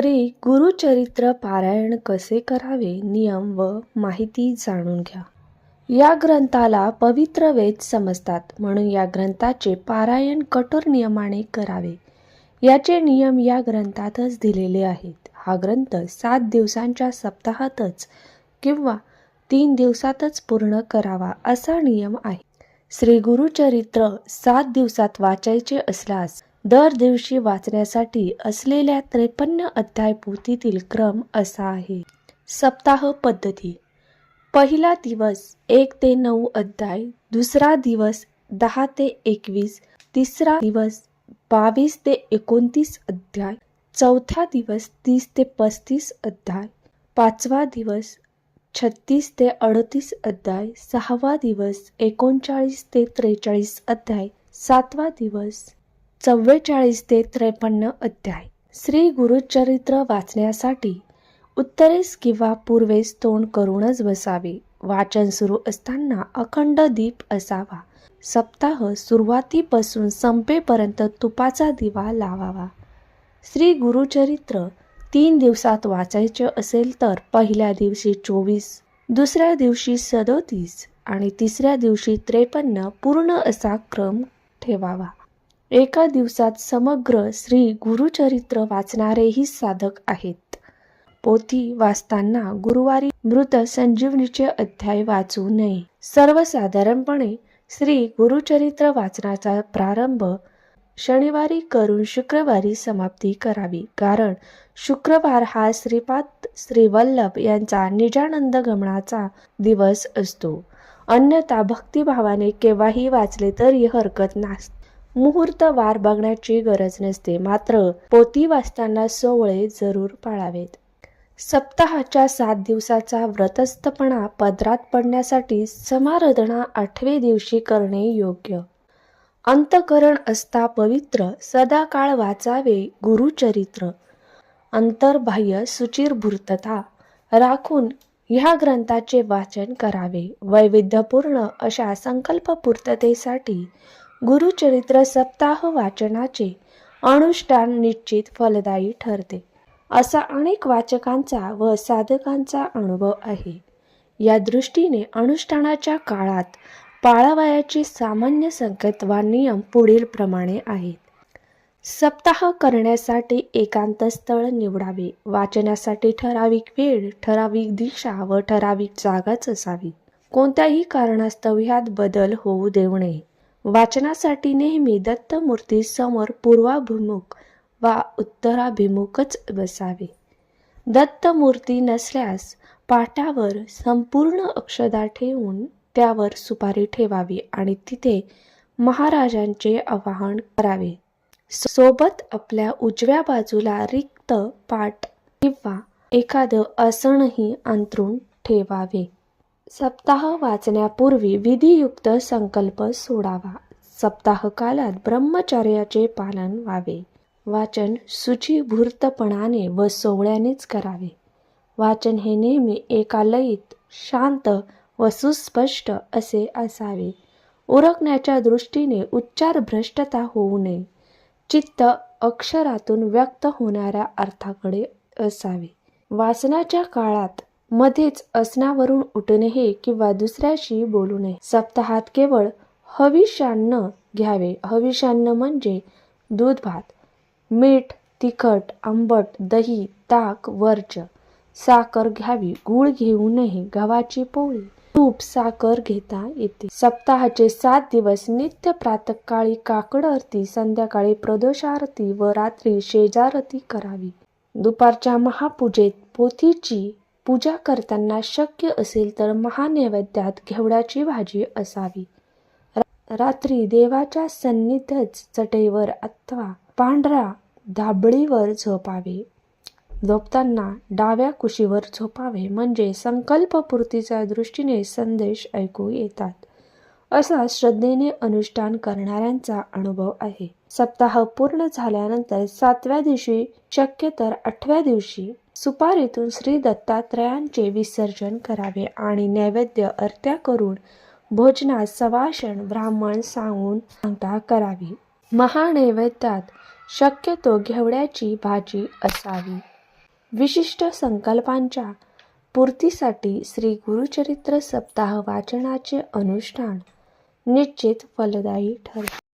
श्री गुरुचरित्र पारायण कसे करावे नियम व माहिती जाणून घ्या. या ग्रंथाला पवित्र वेद समजतात म्हणून या ग्रंथाचे पारायण कठोर नियमाने करावे. याचे नियम या ग्रंथातच दिलेले आहेत. हा ग्रंथ सात दिवसांच्या सप्ताहातच किंवा तीन दिवसातच पूर्ण करावा असा नियम आहे. श्री गुरुचरित्र सात दिवसात वाचायचे असल्यास दर दिवशी वाचण्यासाठी असलेल्या त्रेपन्न अध्याय पोथीतील क्रम असा आहे. सप्ताह पद्धती. पहिला दिवस एक ते नऊ अध्याय दुसरा दिवस दहा ते एकवीस तिसरा दिवस बावीस ते एकोणतीस अध्याय चौथा दिवस तीस ते पस्तीस अध्याय पाचवा दिवस छत्तीस ते अडतीस अध्याय सहावा दिवस एकोणचाळीस ते त्रेचाळीस अध्याय सातवा दिवस चव्वेचाळीस ते त्रेपन्न अध्याय. श्री गुरुचरित्र वाचण्यासाठी उत्तरेस किंवा पूर्वेस तोंड करूनच बसावे. वाचन सुरू असताना अखंड दीप असावा. सप्ताह सुरुवातीपासून संपेपर्यंत तुपाचा दिवा लावावा. श्री गुरुचरित्र तीन दिवसात वाचायचे असेल तर पहिल्या दिवशी चोवीस दुसऱ्या दिवशी सदोतीस आणि तिसऱ्या दिवशी त्रेपन्न पूर्ण असा क्रम ठेवावा. एका दिवसात समग्र श्री गुरुचरित्र वाचणारेही साधक आहेत. पोथी वाचताना गुरुवारी मृत संजीवनीचे अध्याय वाचू नये. सर्वसाधारणपणे श्री गुरुचरित्र वाचनाचा प्रारंभ शनिवारी करून शुक्रवारी समाप्ती करावी. कारण शुक्रवार हा श्रीपाद श्रीवल्लभ यांचा निजानंद गमनाचा दिवस असतो. अन्यथा भक्तिभावाने केव्हाही वाचले तरी हरकत नास मुहूर्त वार बघण्याची गरज नसते. मात्र पोती वाचताना सोवळे जरूर पाळावेत. सप्ताहाच्या सात दिवसाचा व्रतस्थपणा पदरात पडण्यासाठी समाराधना आठवे दिवशी करणे योग्य. अंतकरण असता पवित्र सदाकाळ वाचावे गुरुचरित्र. अंतर्बाह्य सुचिरभूर्तता. राखून ह्या ग्रंथाचे वाचन करावे. वैविध्यपूर्ण अशा संकल्पपूर्ततेसाठी गुरुचरित्र सप्ताह वाचनाचे अनुष्ठान निश्चित फलदायी ठरते. असा अनेक वाचकांचा व साधकांचा अनुभव आहे. या दृष्टीने अनुष्ठानाच्या काळात पाळावयाचे सामान्य संकेत वा नियम पुढील प्रमाणे आहेत. सप्ताह करण्यासाठी एकांत स्थळ निवडावे वाचनासाठी ठराविक वेळ ठराविक दिशा व ठराविक जागाच असावी. कोणत्याही कारणास्तव ह्यात बदल होऊ देऊ नये. वाचनासाठी नेहमी दत्तमूर्ती समोर पूर्वाभिमुख वा उत्तराभिमुखच बसावे. दत्तमूर्ती नसल्यास पाटावर संपूर्ण अक्षदा ठेवून त्यावर सुपारी ठेवावी आणि तिथे महाराजांचे आवाहन करावे. सोबत आपल्या उजव्या बाजूला रिक्त पाट किंवा एखादं आसनही अंतरून ठेवावे. सप्ताह वाचण्यापूर्वी विधियुक्त संकल्प सोडावा. सप्ताह कालात ब्रह्मचर्याचे पालन व्हावे. वाचन शुचिभूर्तपणाने व सोवळ्यानेच करावे. वाचन हे नेहमी एका लयीत शांत व सुस्पष्ट असे असावे. उरकण्याच्या दृष्टीने उच्चार भ्रष्टता होऊ नये. चित्त अक्षरातून व्यक्त होणाऱ्या अर्थाकडे असावे. वाचनाच्या काळात मध्येच असनावरून उठणेहे किंवा दुसऱ्याशी बोलू नये. सप्ताहात केवळ हविषान्न घ्यावे. हविषान्न म्हणजे दूध भात मीठ तिखट आंबट दही ताक वर्ज साखर घ्यावी. गूळ घेऊ नये. गव्हाची पोळी तूप साखर घेता येते. सप्ताहाचे सात दिवस नित्य प्रातकाळी काकड आरती संध्याकाळी प्रदोषारती व रात्री शेजारती करावी. दुपारच्या महापूजेत पोथीची पूजा करताना शक्य असेल तर महानैवेद्यात घेवड्याची भाजी असावी. रात्री देवाच्या सन्निधच चटईवर अथवा पांढऱ्या धाबळीवर झोपावे. झोपताना डाव्या कुशीवर झोपावे म्हणजे संकल्पपूर्तीच्या दृष्टीने संदेश ऐकू येतात. असा श्रद्धेने अनुष्ठान करणाऱ्यांचा अनुभव आहे. सप्ताह पूर्ण झाल्यानंतर सातव्या दिवशी शक्य तर आठव्या दिवशी सुपारीतून श्री दत्तात्रयांचे विसर्जन करावे आणि नैवेद्य अर्त्या करून भोजनात सवाषण ब्राह्मण सांगून सांगता करावी. महानैवेद्यात शक्यतो घेवड्याची भाजी असावी. विशिष्ट संकल्पांच्या पूर्तीसाठी श्री गुरुचरित्र सप्ताह वाचनाचे अनुष्ठान निश्चित फलदायी ठरते.